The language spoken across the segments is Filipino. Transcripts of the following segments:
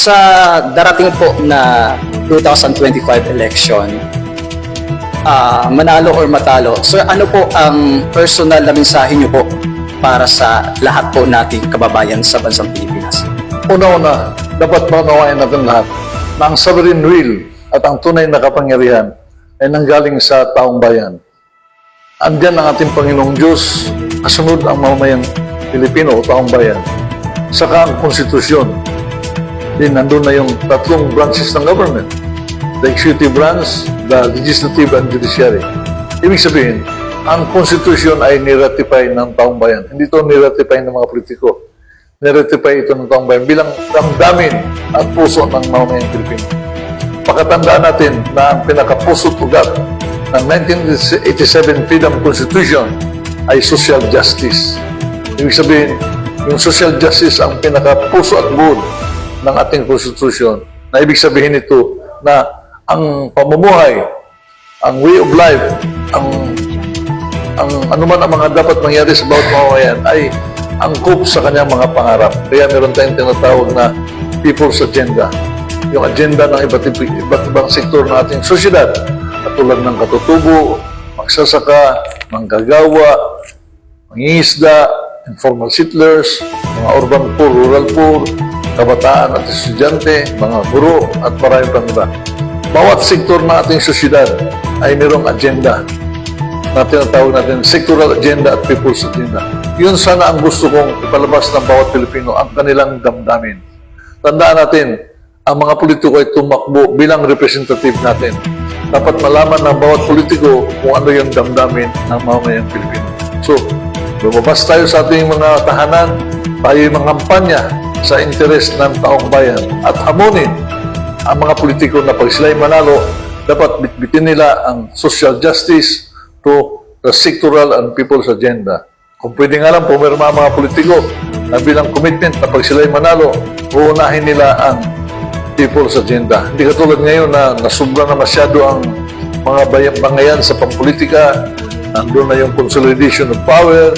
Sa darating po na 2025 election, ah, manalo or matalo, sir, ano po ang personal na mensahe niyo po para sa lahat po nating kababayan sa bansang Pilipinas? Una-una, dapat maunawain natin lahat na ang sovereign will at ang tunay na kapangyarihan ay nanggaling sa taong bayan. Andyan ang ating Panginoong Diyos, kasunod ang mamamayang Pilipino o taong bayan. Saka ang konstitusyon. Din nandun na yung tatlong branches ng government. The executive branch, the legislative and judiciary. Ibig sabihin, ang konstitusyon ay niratify ng taong bayan. Hindi ito niratify ng mga politiko. Niratify ito ng taong bayan bilang damdamin at puso ng mamamayang Pilipino. Pakatandaan natin na ang pinakapuso't ugat ng 1987 Freedom Constitution ay social justice. Ibig sabihin, yung social justice ang pinakapuso at buod ng ating Constitution na ibig sabihin ito na ang pamumuhay, ang way of life, ang ang anuman ang mga dapat mangyari sa bawat mamamayan ay angkop sa kanyang mga pangarap. Kaya meron tayong tinatawag na People's Agenda. Yung agenda ng iba't, iba't ibang sektor ng ating sosyedad. Katulad ng katutubo, magsasaka, manggagawa, mangingisda, informal settlers, mga urban poor, rural poor, kabataan at estudyante, mga guro at marami pang iba. Bawat sektor ng ating sosyedad ay mayroong agenda na tinatawag natin sectoral agenda at people's agenda. Yun sana ang gusto kong ipalabas ng bawat Pilipino, ang kanilang damdamin. Tandaan natin, ang mga politiko ay tumakbo bilang representative natin. Dapat malaman ng bawat politiko kung ano yung damdamin ng mamayang Pilipino. So, lumabas tayo sa ating mga tahanan, tayo yung mangampanya sa interes ng taong bayan at hamunin ang mga politiko na pag sila'y manalo, dapat bitbitin nila ang social justice to the sectoral and people's agenda. Kung pwede nga lang, pumirma ang mga politiko na bilang commitment na pag sila'y manalo, uunahin nila ang people's agenda. Hindi katulad ngayon na nasubra na masyado ang mga bayan bangayan sa pampolitika, nandun na yung consolidation of power,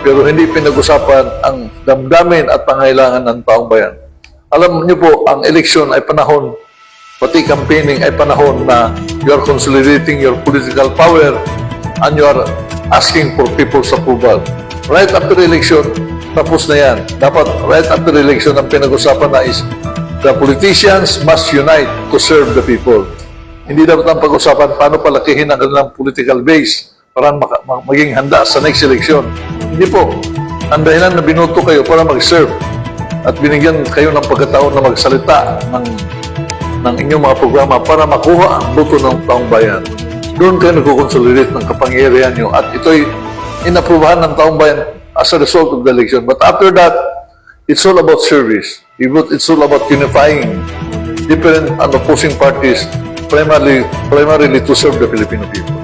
pero hindi pinag-usapan ang damdamin at pangailangan ng taong bayan. Alam niyo po, ang eleksyon ay panahon, pati campaigning ay panahon na you are consolidating your political power and you are asking for people's approval. Right after election, tapos na yan. Dapat right after election, ang pinag-usapan na is the politicians must unite to serve the people. Hindi dapat ang pag-usapan paano palakihin ang kanilang political base para maka- ma- maging handa sa next election. Hindi po. Ang dahilan na binuto kayo para mag-serve at binigyan kayo ng pagkataon na magsalita ng ng inyong mga programa para makuha ang boto ng taong bayan. Doon kayo nagko-consolidate ng kapangyarihan nyo at ito'y inaprubahan ng taong bayan as a result of the election. But after that, it's all about service. It's all about unifying different and opposing parties primarily, primarily to serve the Filipino people.